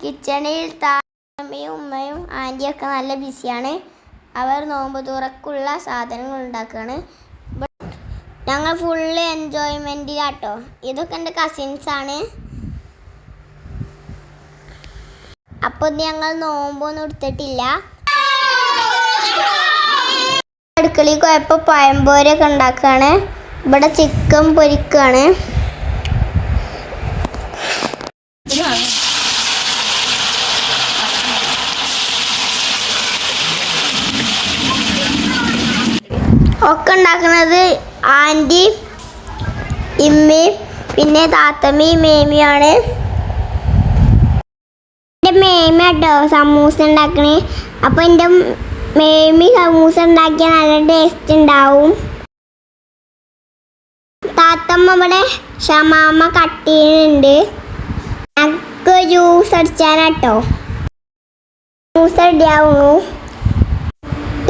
കിച്ചണിൽ താമയും ഉമ്മയും ആന്റിയൊക്കെ നല്ല ബിസിയാണ്. അവർ നോമ്പ് തുറക്കുള്ള സാധനങ്ങൾ ഉണ്ടാക്കുകയാണ് ഞങ്ങൾ ഫുള്ള് എൻജോയ്മെന്റിലാട്ടോ ഇതൊക്കെ എന്റെ കസിൻസാണ് അപ്പോൾ ഞങ്ങൾ നോമ്പൊന്നും എടുത്തിട്ടില്ല. അടുക്കളയിൽ പോയപ്പോൾ പഴംപോരൊക്കെ ഉണ്ടാക്കുകയാണ് ഇവിടെ ചിക്കൻ പൊരിക്കുകയാണ് ഒക്കെ ഉണ്ടാക്കുന്നത് ആന്റി ഇമ്മയും പിന്നെ താത്തമ്മയും മേമിയാണ് എന്റെ മേമ കേട്ടോ സമൂസ ഉണ്ടാക്കണേ. അപ്പോൾ എന്റെ മേമി സമൂസ ഉണ്ടാക്കിയാൽ നല്ല ടേസ്റ്റ് ഉണ്ടാവും. താത്തമ്മ ഇവിടെ ഷമാമ കട്ട് ചെയ്യുന്നുണ്ട്. ഞങ്ങൾക്ക് ജ്യൂസ് അടിച്ചാനാട്ടോ. ജ്യൂസ് റെഡിയാവുന്നു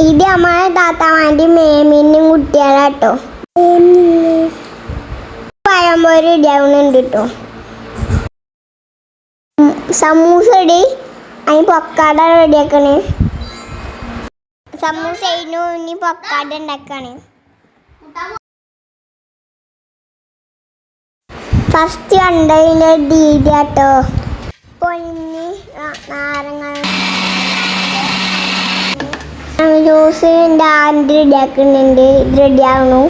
ഇത് നമ്മളെ താത്തമാൻ്റെ മേമിനും കുട്ടികളാട്ടോ പഴംപോരി റെഡിയാവുന്നുണ്ട് കേട്ടോ സമൂസ ഇടി അതിന് പൊക്കാട റെഡിയാക്കണേ സമൂസ അതിനു ഇനി പൊക്കാട ഉണ്ടാക്കാണ് ഫസ്റ്റ് കണ്ടതിൻ്റെ രീതി കേട്ടോ പൊന്നി നാരങ്ങ ജ്യൂസ് എന്റെ ആന്റി റെഡിയാക്കുന്നുണ്ട്. ഇത് റെഡിയാകണു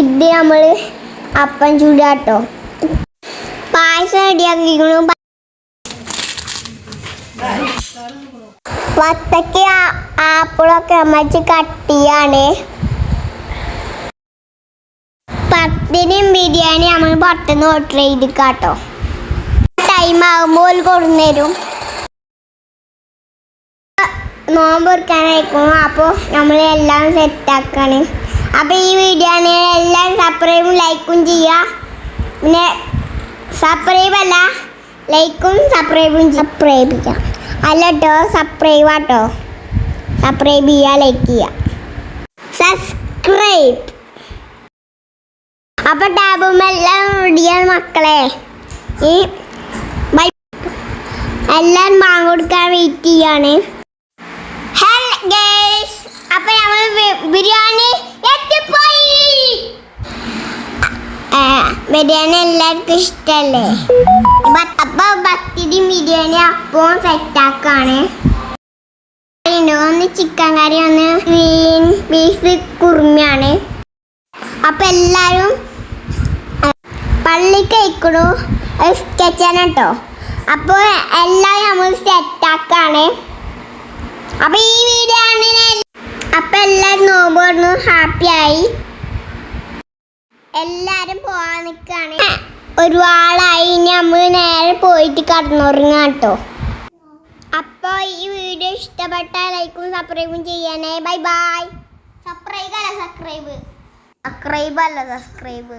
ഇത് നമ്മൾ അപ്പം ചൂടാട്ടോ. പായസം റെഡിയാക്കിക്കണു വത്തക്ക ആപ്പിളൊക്കെ അമ്മച്ച് കട്ടിയാണ്. പത്തിനും ബിരിയാണി നമ്മൾ പുറത്തുനിന്ന് ഓർഡർ ചെയ്തിക്കാട്ടോ. ടൈം ആകുമ്പോൾ കൊടുന്നേരും. നോമ്പ് എടുക്കാനായിരിക്കും അപ്പോൾ നമ്മൾ എല്ലാം സെറ്റാക്കാണ്. അപ്പോൾ ഈ വീഡിയോ ആണെങ്കിൽ സബ്സ്ക്രൈബ് ലൈക്കും ചെയ്യുക പിന്നെ സബ്സ്ക്രൈബ് അല്ല ലൈക്കും സബ്സ്ക്രൈബും സബ്സ്ക്രൈബ് ചെയ്യാം. അല്ല കേട്ടോ സബ്സ്ക്രൈബ് ആട്ടോ. സബ്സ്ക്രൈബ് ചെയ്യുക ലൈക്ക് ചെയ്യുക സബ്സ്ക്രൈബ് അപ്പോൾ ടാബും എല്ലാം റെഡിയാണ് മക്കളെ. ഈ എല്ലാം ബാങ്ക് കൊടുക്കാൻ വെയിറ്റ് ചെയ്യാണ് ഹലോ ഗേസ് അപ്പൊ നമ്മൾ ബിരിയാണി എത്തിപ്പോയി. ബിരിയാണി എല്ലാവർക്കും ഇഷ്ടല്ലേ? അപ്പൊ ഭക്തി ബിരിയാണി അപ്പവും സെറ്റാക്കാണ് ഒന്ന് ചിക്കൻ കറി ഒന്ന് ഗ്രീൻ ബീഫ് കുറുമിയാണ്. അപ്പൊ എല്ലാരും പള്ളിക്ക് അയക്കണു സ്കെച്ചാണ് കേട്ടോ അപ്പോൾ എല്ലാവരും നമ്മൾ സെറ്റാക്കാണ് അപ്പൊ ഈ വീഡിയോ ആണ് അപ്പൊ ഹാപ്പി ആയി എല്ലാരും പോവാൻ നിൽക്കുകയാണ് ഒരുപാടായി. ഇനി നമ്മൾ നേരെ പോയിട്ട് കടന്നുറങ്ങാം കേട്ടോ. അപ്പോൾ ഈ വീഡിയോ ഇഷ്ടപ്പെട്ടാൽ ലൈക്കും സബ്സ്ക്രൈബും ചെയ്യണേ. Bye bye. സബ്സ്ക്രൈബ് അല്ല സബ്സ്ക്രൈബ്. സബ്സ്ക്രൈബ് അല്ല സബ്സ്ക്രൈബ്.